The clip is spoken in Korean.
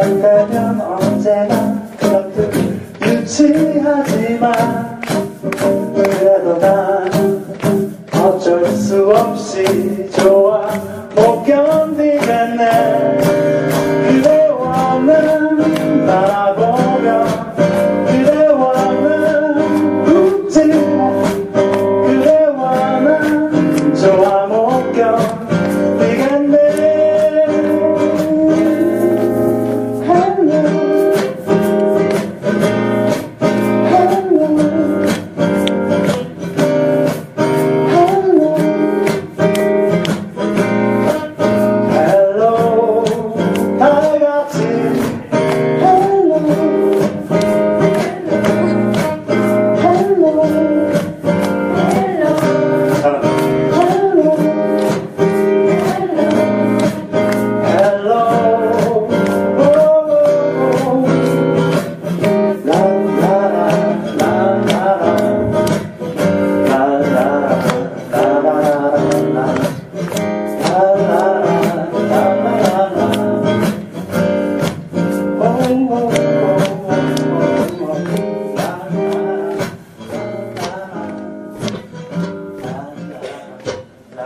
한다면 언제나 그렇듯 유치하지만 그래도 난 어쩔 수 없이 좋아 못 견디겠네.